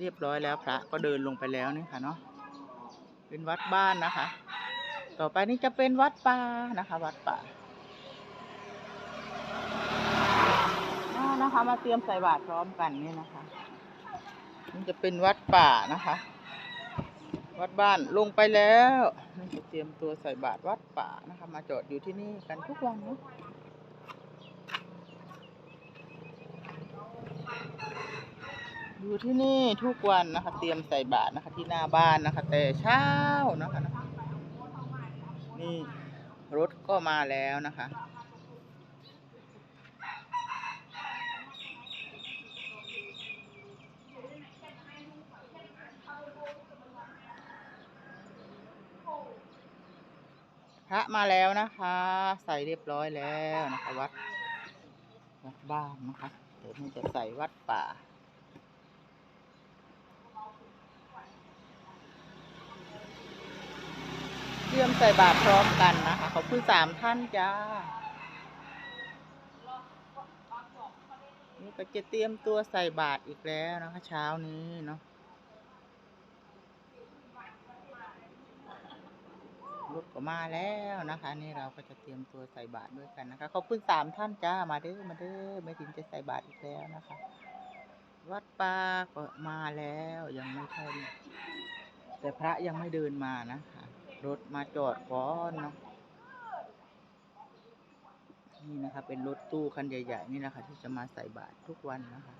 เรียบร้อยแล้วพระก็เดินลงไปแล้วนี่ค่ะเนาะเป็นวัดบ้านนะคะ ต่อไปนี้จะเป็นวัดป่านะคะ วัดป่าานะคะมาเตรียมใส่บาตรพร้อมกันนี่นะคะนี่จะเป็นวัดป่านะคะ วัดบ้านลงไปแล้วนี่จะเตรียมตัวใส่บาตรวัดป่านะคะ มาจอดอยู่ที่นี่กันทุกวันเนาะ อยู่ที่นี่ทุกวันนะคะ เตรียมใส่บาตรนะคะ ที่หน้าบ้านนะคะ แต่เช้านะคะนะนี่รถก็มาแล้วนะคะพระมาแล้วนะคะ ใส่เรียบร้อยแล้วนะคะ วัดวัดบ้านนะคะ เดี๋ยวนี้จะใส่วัดป่า เตรียมใส่บาตรพร้อมกันนะคะ ขอบคุณสามท่านจ้า นี่ก็จะเตรียมตัวใส่บาตรอีกแล้วนะคะ เช้านี้เนาะรถก็มาแล้วนะคะ นี่เราก็จะเตรียมตัวใส่บาตรด้วยกันนะคะ ขอบคุณสามท่านจ้ามาเด้อมาเด้อไม่ถึงจะใส่บาตรอีกแล้วนะคะ วัดป่าก็มาแล้วยังไม่ใช่แต่พระยังไม่เดินมานะคะ รถมาจอดก่อนเนาะนี่นะคะเป็นรถตู้คันใหญ่ ๆ นี่นะคะที่จะมาใส่บาตรทุกวันนะคะ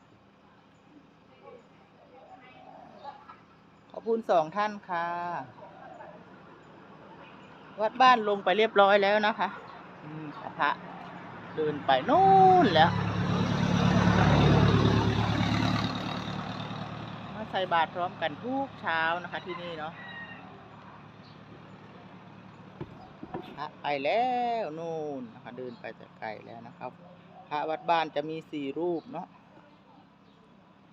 ขอบคุณสองท่านค่ะ วัดบ้านลงไปเรียบร้อยแล้วนะคะอืมค่ะพระเดินไปนู่นแล้วมาใส่บาตรพร้อมกันทุกเช้านะคะที่นี่เนาะ ระไปแล้วนู่นนะคะเดินไปแต่ไกลแล้วนะครับ พระวัดบ้านจะมีสี่รูปเนาะ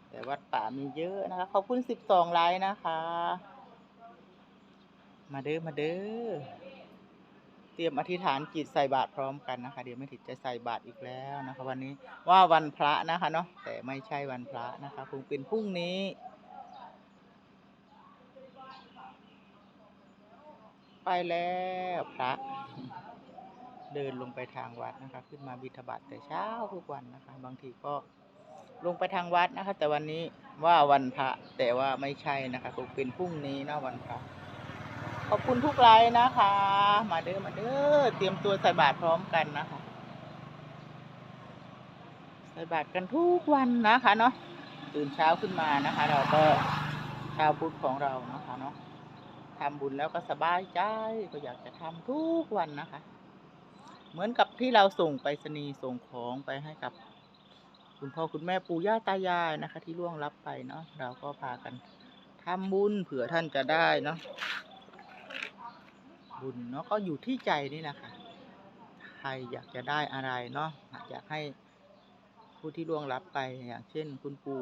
แต่วัดป่ามีเยอะนะคะ ขอบคุณสิบสองไลค์นะคะ มาเด้อมาเด้อเตรียมอธิษฐานจิตใส่บาตรพร้อมกันนะคะ เดี๋ยวไม่ถิดจะใส่บาตรอีกแล้วนะคะ วันนี้ว่าวันพระนะคะเนาะแต่ไม่ใช่วันพระนะคะคงเป็นพรุ่งนี้ ไปแล้วพระเดินลงไปทางวัดนะคะ ขึ้นมาบิณฑบาตแต่เช้าทุกวันนะคะ บางทีก็ลงไปทางวัดนะคะ แต่วันนี้ว่าวันพระแต่ว่าไม่ใช่นะคะคงเป็นพรุ่งนี้นะวันพระขอบคุณทุกไลน์นะคะ มาเด้อมาเด้อเตรียมตัวใส่บาตรพร้อมกันนะคะใส่บาตรกันทุกวันนะคะเนาะตื่นเช้าขึ้นมานะคะ เราก็ชาวพุทธของเรานะคะเนาะ ทำบุญแล้วก็สบายใจก็อยากจะทำทุกวันนะคะ เหมือนกับที่เราส่งไปรษณีย์ส่งของไปให้กับ คุณพ่อคุณแม่ปู่ย่าตายายนะคะ ที่ล่วงลับไปเนาะเราก็พากันทำบุญเผื่อท่านจะได้เนาะบุญเนาะก็อยู่ที่ใจนี่แหละค่ะใครอยากจะได้อะไรเนาะอยากให้ผู้ที่ล่วงลับไปอย่างเช่น คุณปู่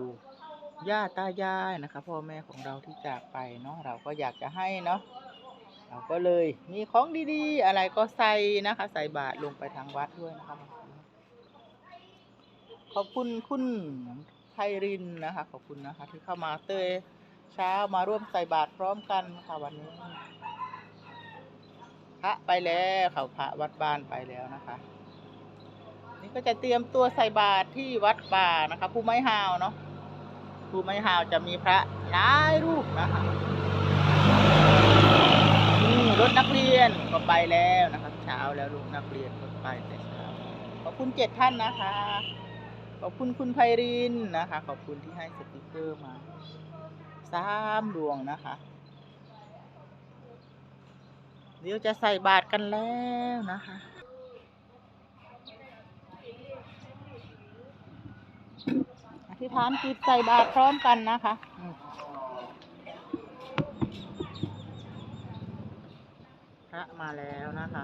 ย่าตายายนะคะพ่อแม่ของเราที่จากไปเนาะเราก็อยากจะให้เนาะเราก็เลยมีของดีๆ อะไรก็ใส่นะคะ ใส่บาตรลงไปทางวัดด้วยนะคะขอบคุณคุณไพรินนะคะ ขอบคุณนะคะ ที่เข้ามาเตยเช้ามาร่วมใส่บาตรพร้อมกันค่ะวันนี้พระไปแล้วเขาพระวัดบ้านไปแล้วนะคะนี่ก็จะเตรียมตัวใส่บาตรที่วัดป่านะคะภูไม้ฮาวเนาะ ภูไม้ฮาวจะมีพระหลายรูปนะคะนี่รถนักเรียนก็ไปแล้วนะครับ เช้าแล้วลูกนักเรียนก็ไปแต่เช้าขอบคุณเจ็ดท่านนะคะ ขอบคุณคุณไพรินนะคะ ขอบคุณที่ให้สติกเกอร์มาสามดวงนะคะ เดี๋ยวจะใส่บาตรกันแล้วนะคะอ ธิษฐานจิตใส่บาตรพร้อมกันนะคะพระมาแล้วนะคะ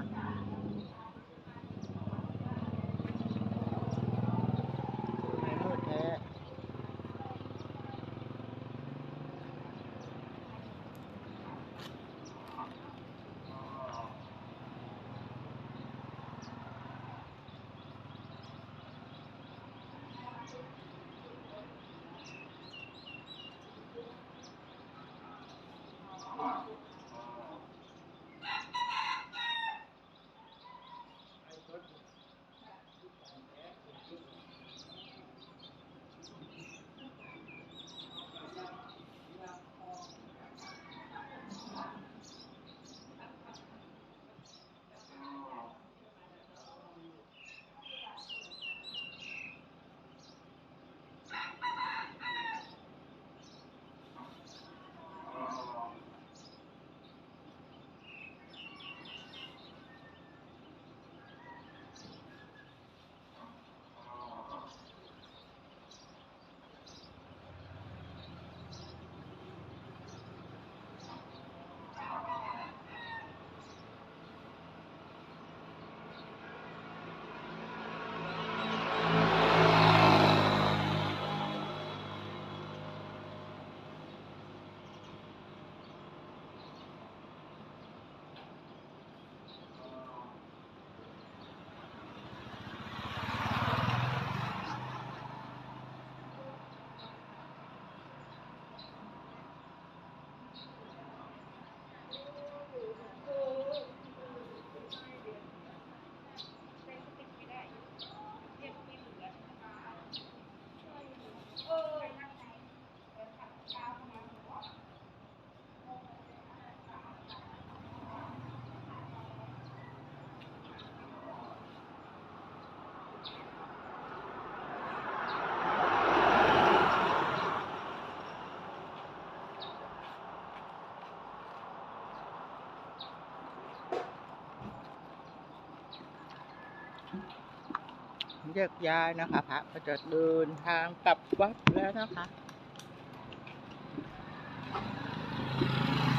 แยกย้ายนะคะพระก็จะเดินทางกลับวัดแล้วนะคะ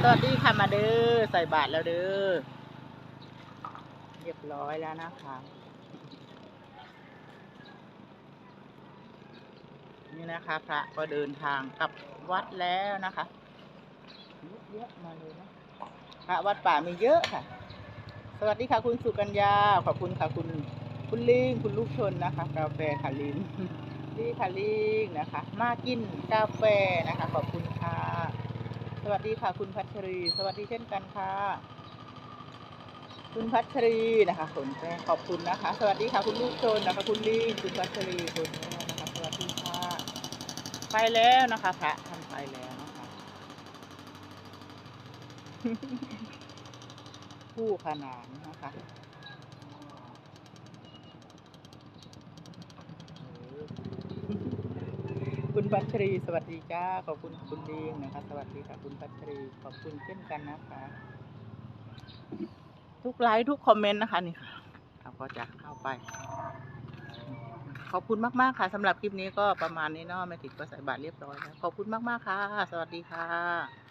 สวัสดีค่ะมาเด้อใส่บาตรแล้วเด้อเรียบร้อยแล้วนะคะนี่นะคะพระก็เดินทางกลับวัดแล้วนะคะเยอะมาเลยนะพระวัดป่ามีเยอะค่ะ สวัสดีค่ะคุณสุกัญญาขอบคุณค่ะคุณ คุณลิงคุณลูกชนนะคะ กาแฟค่ะลินดีค่ะลิงนะคะ มากินกาแฟนะคะ ขอบคุณค่ะ สวัสดีค่ะ คุณพัชรี สวัสดีเช่นกันค่ะ คุณพัชรีนะคะขนแป้งขอบคุณนะคะ สวัสดีค่ะ คุณลูกชนนะคะ คุณลิงคุณพัชรีคุณแม่นะคะสวัสดีค่ะ ไปแล้วนะคะพระท่านไปแล้วนะคะผู้ขนานนะคะเออคุณ พัชรี สวัสดีจ้า ขอบคุณคุณดีงนะคะ สวัสดีค่ะคุณพัชรี ขอบคุณเช่นกันนะคะ ทุกไลค์ทุกคอมเมนต์นะคะนี่ค่ะเราก็จะเข้าไป ขอบคุณมากๆค่ะสำหรับคลิปนี้ก็ประมาณนี้เนาะแม่ติดก็ใส่บาทเรียบร้อยแล้วขอบคุณมากๆค่ะ สวัสดีค่ะ